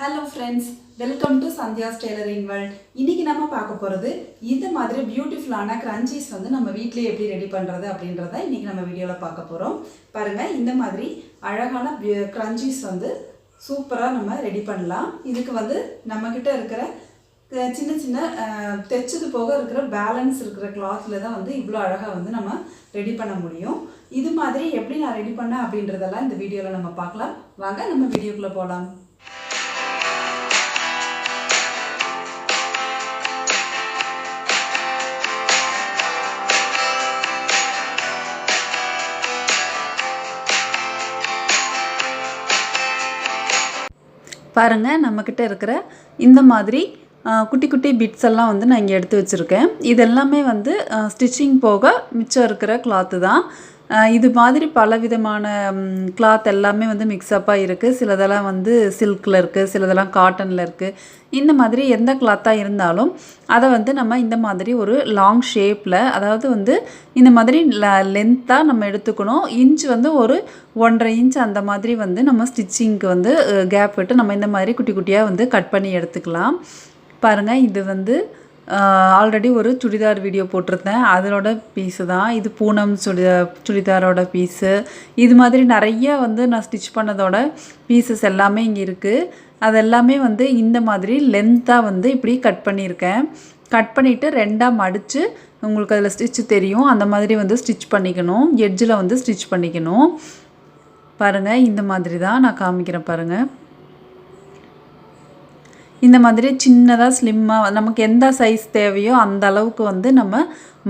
Hello friends welcome to Sandhya's tailoring world இன்றைக்கி நம்ம பார்க்க போகிறது இந்த மாதிரி பியூட்டிஃபுல்லான கிரன்ச்சீஸ் வந்து நம்ம வீட்டிலே எப்படி ரெடி பண்ணுறது அப்படின்றத இன்றைக்கி நம்ம வீடியோவில் பார்க்க போகிறோம் பாருங்கள் இந்த மாதிரி அழகான கிரன்ச்சீஸ் வந்து சூப்பராக நம்ம ரெடி பண்ணலாம். இதுக்கு வந்து நம்மக்கிட்ட இருக்கிற சின்ன சின்ன தைச்சது போக இருக்கிற பேலன்ஸ் இருக்கிற கிளாத்தில் தான் வந்து இவ்வளோ அழகாக வந்து நம்ம ரெடி பண்ண முடியும். இது மாதிரி எப்படி நான் ரெடி பண்ணேன் அப்படின்றதெல்லாம் இந்த வீடியோவில் நம்ம பார்க்கலாம். வாங்க நம்ம வீடியோக்குள்ளே போகலாம் பாருங்கள் நம்மக்கிட்ட இருக்கிற இந்த மாதிரி குட்டி குட்டி பிட்ஸ் எல்லாம் வந்து நான் இங்கே எடுத்து வச்சுருக்கேன். இதெல்லாமே வந்து ஸ்டிச்சிங் போக மிச்சம் இருக்கிற கிளாத்து தான். இது மாதிரி பலவிதமான கிளாத் எல்லாமே வந்து மிக்ஸ்அப்பாக இருக்குது சிலதெல்லாம் வந்து சில்கில் இருக்குது சிலதெல்லாம் காட்டனில் இருக்குது இந்த மாதிரி எந்த கிளாத்தாக இருந்தாலும் அதை வந்து நம்ம இந்த மாதிரி ஒரு லாங் ஷேப்பில் அதாவது வந்து இந்த மாதிரி லென்த்தாக நம்ம எடுத்துக்கணும். இன்ச் வந்து ஒரு ஒன்றரை இன்ச் அந்த மாதிரி வந்து நம்ம ஸ்டிச்சிங்க்கு வந்து கேப் விட்டு நம்ம இந்த மாதிரி குட்டி குட்டியாக வந்து கட் பண்ணி எடுத்துக்கலாம். பாருங்கள் இது வந்து ஆல்ரெடி ஒரு சுடிதார் வீடியோ போட்டிருந்தேன். அதனோட பீஸு தான். இது பூனம் சுடிதா சுடிதாரோட பீஸு இது மாதிரி நிறைய வந்து நான் ஸ்டிச் பண்ணதோட பீசஸ் எல்லாமே இங்கே இருக்குது அது எல்லாமே வந்து இந்த மாதிரி லென்த்தாக வந்து இப்படி கட் பண்ணியிருக்கேன். கட் பண்ணிவிட்டு ரெண்டாக மடித்து உங்களுக்கு அதில் ஸ்டிச் தெரியும். அந்த மாதிரி வந்து ஸ்டிச் பண்ணிக்கணும். எட்ஜில் வந்து ஸ்டிச் பண்ணிக்கணும். பாருங்கள் இந்த மாதிரி தான் நான் காமிக்கிறேன் பாருங்கள் இந்த மாதிரி சின்னதாக ஸ்லிம்மாக நமக்கு எந்த சைஸ் தேவையோ அந்த அளவுக்கு வந்து நம்ம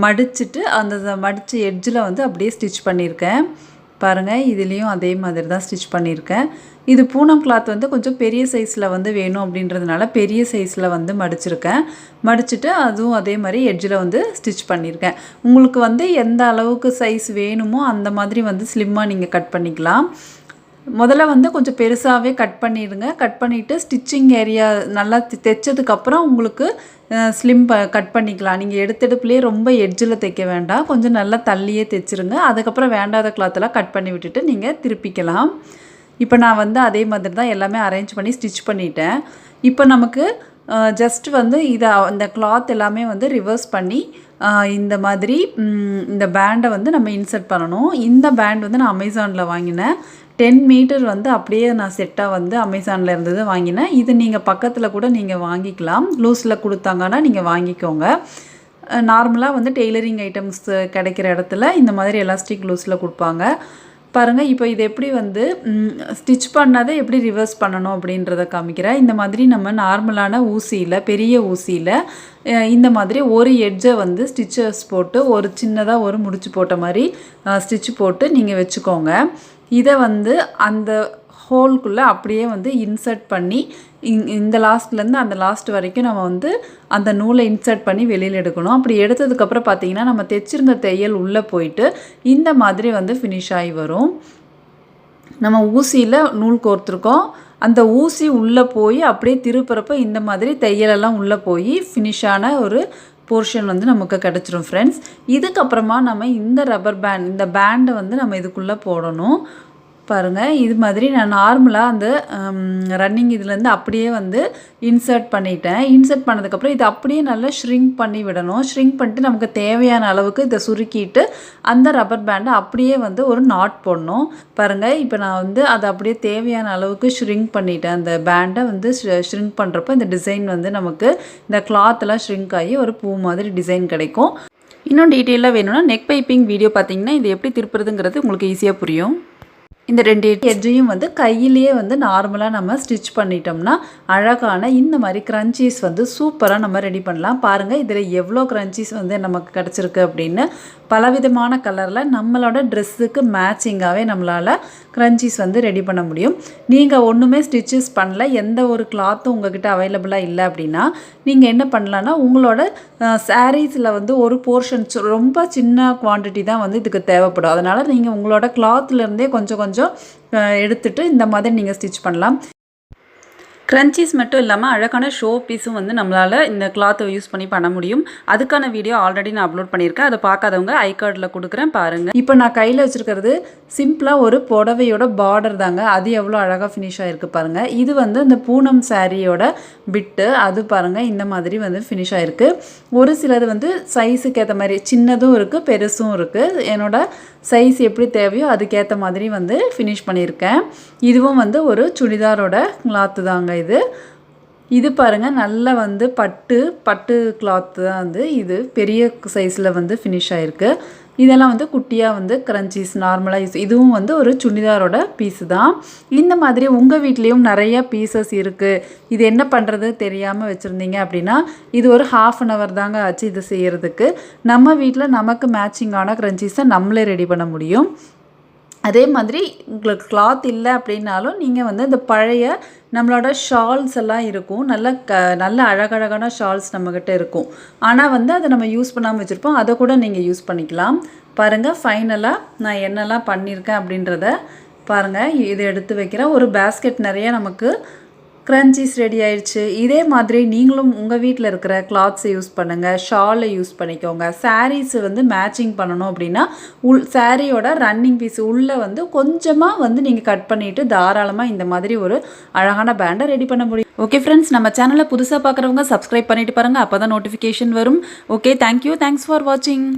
மடிச்சுட்டு அந்த மடித்த எட்ஜில் வந்து அப்படியே ஸ்டிச் பண்ணியிருக்கேன். பாருங்கள் இதுலேயும் அதே மாதிரி தான் ஸ்டிச் பண்ணியிருக்கேன். இது பூனம் கிளாத் வந்து கொஞ்சம் பெரிய சைஸில் வந்து வேணும் அப்படின்றதுனால பெரிய சைஸில் வந்து மடிச்சிருக்கேன். மடிச்சுட்டு அதுவும் அதே மாதிரி எட்ஜில் வந்து ஸ்டிச் பண்ணியிருக்கேன். உங்களுக்கு வந்து எந்த அளவுக்கு சைஸ் வேணுமோ அந்த மாதிரி வந்து ஸ்லிம்மாக நீங்கள் கட் பண்ணிக்கலாம். முதல்ல வந்து கொஞ்சம் பெருசாகவே கட் பண்ணிடுங்க. கட் பண்ணிவிட்டு ஸ்டிச்சிங் ஏரியா நல்லா தைச்சதுக்கப்புறம் உங்களுக்கு ஸ்லிம் ப கட் பண்ணிக்கலாம். நீங்கள் எடுத்தெடுப்புலேயே ரொம்ப எட்ஜில் தைக்க வேண்டாம். கொஞ்சம் நல்லா தள்ளியே தைச்சிருங்க. அதுக்கப்புறம் வேண்டாத கிளாத்தெல்லாம் கட் பண்ணி விட்டுட்டு நீங்கள் திருப்பிக்கலாம். இப்போ நான் வந்து அதே மாதிரி தான் எல்லாமே அரேஞ்ச் பண்ணி ஸ்டிச் பண்ணிட்டேன். இப்போ நமக்கு ஜஸ்ட் வந்து இதை அந்த கிளாத் எல்லாமே வந்து ரிவர்ஸ் பண்ணி இந்த மாதிரி இந்த பேண்டை வந்து நம்ம இன்சர்ட் பண்ணணும். இந்த பேண்ட் வந்து நான் அமேசானில் வாங்கினேன். டென் மீட்டர் வந்து அப்படியே நான் செட்டாக வந்து அமேசானில் இருந்தது வாங்கினேன். இது நீங்கள் பக்கத்தில் கூட நீங்கள் வாங்கிக்கலாம். லூஸில் கொடுத்தாங்கன்னா நீங்கள் வாங்கிக்கோங்க. நார்மலாக வந்து டெய்லரிங் ஐட்டம்ஸ் கிடைக்கிற இடத்துல இந்த மாதிரி எலாஸ்டிக் லூஸில் கொடுப்பாங்க. பாருங்கள் இப்போ இது எப்படி வந்து ஸ்டிச் பண்ணதை எப்படி ரிவர்ஸ் பண்ணணும் அப்படின்றத காமிக்கிறேன். இந்த மாதிரி நம்ம நார்மலான ஊசியில் பெரிய ஊசியில் இந்த மாதிரி ஒரு எட்ஜை வந்து ஸ்டிச்சஸ் போட்டு ஒரு சின்னதாக ஒரு முடிச்சு போட்ட மாதிரி ஸ்டிச் போட்டு நீங்கள் வச்சுக்கோங்க. இதை வந்து அந்த ஹோல்குள்ளே அப்படியே வந்து இன்சர்ட் பண்ணி இங் இந்த லாஸ்ட்லேருந்து அந்த லாஸ்ட் வரைக்கும் நம்ம வந்து அந்த நூலை இன்சர்ட் பண்ணி வெளியில் எடுக்கணும். அப்படி எடுத்ததுக்கப்புறம் பார்த்தீங்கன்னா நம்ம தைச்சிருந்த தையல் உள்ளே போயிட்டு இந்த மாதிரி வந்து ஃபினிஷ் ஆகி வரும். நம்ம ஊசியில் நூல் கோர்த்துருக்கோம். அந்த ஊசி உள்ளே போய் அப்படியே திருப்புறப்ப இந்த மாதிரி தையலெல்லாம் உள்ளே போய் ஃபினிஷான ஒரு போர்ஷன் வந்து நமக்கு கிடச்சிரும் ஃப்ரெண்ட்ஸ் இதுக்கப்புறமா நம்ம இந்த ரப்பர் பேண்ட் இந்த பேண்டை வந்து நம்ம இதுக்குள்ளே போடணும். பாருங்கள் இது மாதிரி நான் நார்மலாக அந்த ரன்னிங் இதுலேருந்து அப்படியே வந்து இன்சர்ட் பண்ணிட்டேன். இன்சர்ட் பண்ணதுக்கப்புறம் இது அப்படியே நல்லா ஷ்ரிங்க் பண்ணி விடணும். ஷ்ரிங்க் பண்ணிட்டு நமக்கு தேவையான அளவுக்கு இதை சுருக்கிட்டு அந்த ரப்பர் பேண்டை அப்படியே வந்து ஒரு நாட் போடணும். பாருங்கள் இப்போ நான் வந்து அதை அப்படியே தேவையான அளவுக்கு ஷ்ரிங்க் பண்ணிட்டேன். அந்த பேண்டை வந்து ஷ்ரிங்க் பண்ணுறப்ப இந்த டிசைன் வந்து நமக்கு இந்த கிளாத்தெல்லாம் ஷ்ரிங்க் ஆகி ஒரு பூ மாதிரி டிசைன் கிடைக்கும். இன்னும் டீட்டெயிலாக வேணும்னா நெக் பைப்பிங் வீடியோ பார்த்தீங்கன்னா இது எப்படி திருப்புறதுங்கிறது உங்களுக்கு ஈஸியாக புரியும். இந்த ரெண்டு எட்ஜையும் வந்து கையிலேயே வந்து நார்மலாக நம்ம ஸ்டிச் பண்ணிட்டோம்னா அழகான இந்த மாதிரி க்ரன்ச்சீஸ் வந்து சூப்பராக நம்ம ரெடி பண்ணலாம். பாருங்கள் இதில் எவ்வளோ க்ரன்ச்சீஸ் வந்து நமக்கு கிடச்சிருக்கு அப்படின்னு. பலவிதமான கலரில் நம்மளோட ட்ரெஸ்ஸுக்கு மேட்சிங்காகவே நம்மளால் க்ரன்ச்சீஸ் வந்து ரெடி பண்ண முடியும். நீங்கள் ஒன்றுமே ஸ்டிச்சஸ் பண்ணல எந்த ஒரு கிளாத்தும் உங்ககிட்ட அவைலபிளாக இல்லை அப்படின்னா நீங்கள் என்ன பண்ணலான்னா உங்களோட சாரீஸில் வந்து ஒரு போர்ஷன் ரொம்ப சின்ன குவாண்டிட்டி தான் வந்து இதுக்கு தேவைப்படும். அதனால் நீங்கள் உங்களோட கிளாத்லேருந்தே கொஞ்சம் கொஞ்சம் எடுத்துகிட்டு எடுத்துட்டு இந்த மாதிரி நீங்கள் ஸ்டிச் பண்ணலாம். க்ரன்ச்சீஸ் மட்டும் இல்லாமல் அழகான ஷோ பீஸும் வந்து நம்மளால் இந்த கிளாத்தை யூஸ் பண்ணி பண்ண முடியும். அதுக்கான வீடியோ ஆல்ரெடி நான் அப்லோட் பண்ணியிருக்கேன். அதை பார்க்காதவங்க ஐ கார்டில் கொடுக்குறேன் பாருங்கள் இப்போ நான் கையில் வச்சுருக்கிறது சிம்பிளாக ஒரு புடவையோட பார்டர் தாங்க. அது எவ்வளோ அழகாக ஃபினிஷ் ஆகிருக்கு பாருங்கள் இது வந்து இந்த பூனம் சாரியோட பிட்டு அது பாருங்கள் இந்த மாதிரி வந்து ஃபினிஷ் ஆகிருக்கு ஒரு சிலது வந்து சைஸுக்கு ஏற்ற மாதிரி சின்னதும் இருக்குது பெருசும் இருக்குது என்னோட சைஸ் எப்படி தேவையோ அதுக்கேற்ற மாதிரி வந்து ஃபினிஷ் பண்ணியிருக்கேன். இதுவும் வந்து ஒரு சுடிதாரோட கிளாத்து தாங்க இது. இது பாருங்கள் நல்லா வந்து பட்டு பட்டு கிளாத்து தான் வந்து இது. பெரிய சைஸில் வந்து ஃபினிஷ் ஆகிருக்கு இதெல்லாம் வந்து குட்டியாக வந்து க்ரன்ச்சீஸ் நார்மலாக யூஸ் இதுவும் வந்து ஒரு சுடிதாரோட பீஸு தான். இந்த மாதிரி உங்கள் வீட்லேயும் நிறைய பீசஸ் இருக்குது இது என்ன பண்ணுறது தெரியாமல் வச்சுருந்தீங்க அப்படின்னா இது ஒரு ஹாஃப் அன் ஹவர் தாங்க ஆச்சு இது செய்கிறதுக்கு நம்ம வீட்டில் நமக்கு மேட்சிங்கான கிரன்ச்சீஸை நம்மளே ரெடி பண்ண முடியும். அதே மாதிரி உங்களுக்கு கிளாத் இல்லை அப்படின்னாலும் நீங்கள் வந்து இந்த பழைய நம்மளோட ஷால்ஸ் எல்லாம் இருக்கும். நல்ல க நல்ல அழகழகான ஷால்ஸ் நம்மக்கிட்ட இருக்கும். ஆனால் வந்து அதை நம்ம யூஸ் பண்ணாமல் வச்சுருப்போம். அதை கூட நீங்கள் யூஸ் பண்ணிக்கலாம். பாருங்கள் ஃபைனலாக நான் என்னெல்லாம் பண்ணியிருக்கேன் அப்படின்றத பாருங்கள் இதை எடுத்து வைக்கிறேன் ஒரு பேஸ்கெட் நிறைய நமக்கு க்ரன்ச்சீஸ் ரெடி ஆயிடுச்சு. இதே மாதிரி நீங்களும் உங்கள் வீட்டில் இருக்கிற கிளாத்ஸை யூஸ் பண்ணுங்கள் ஷாலை யூஸ் பண்ணிக்கோங்க. சாரீஸ் வந்து மேட்சிங் பண்ணணும் அப்படின்னா உள் சாரியோட ரன்னிங் பீஸ் உள்ளே வந்து கொஞ்சமாக வந்து நீங்கள் கட் பண்ணிவிட்டு தாராளமாக இந்த மாதிரி ஒரு அழகான பேண்டை ரெடி பண்ண முடியும். ஓகே ஃப்ரெண்ட்ஸ் நம்ம சேனலை புதுசாக பார்க்குறவங்க சப்ஸ்கிரைப் பண்ணிட்டு பாருங்கள் அப்போ தான் நோட்டிஃபிகேஷன் வரும் ஓகே தேங்க்யூ தேங்க்ஸ் ஃபார் வாட்சிங்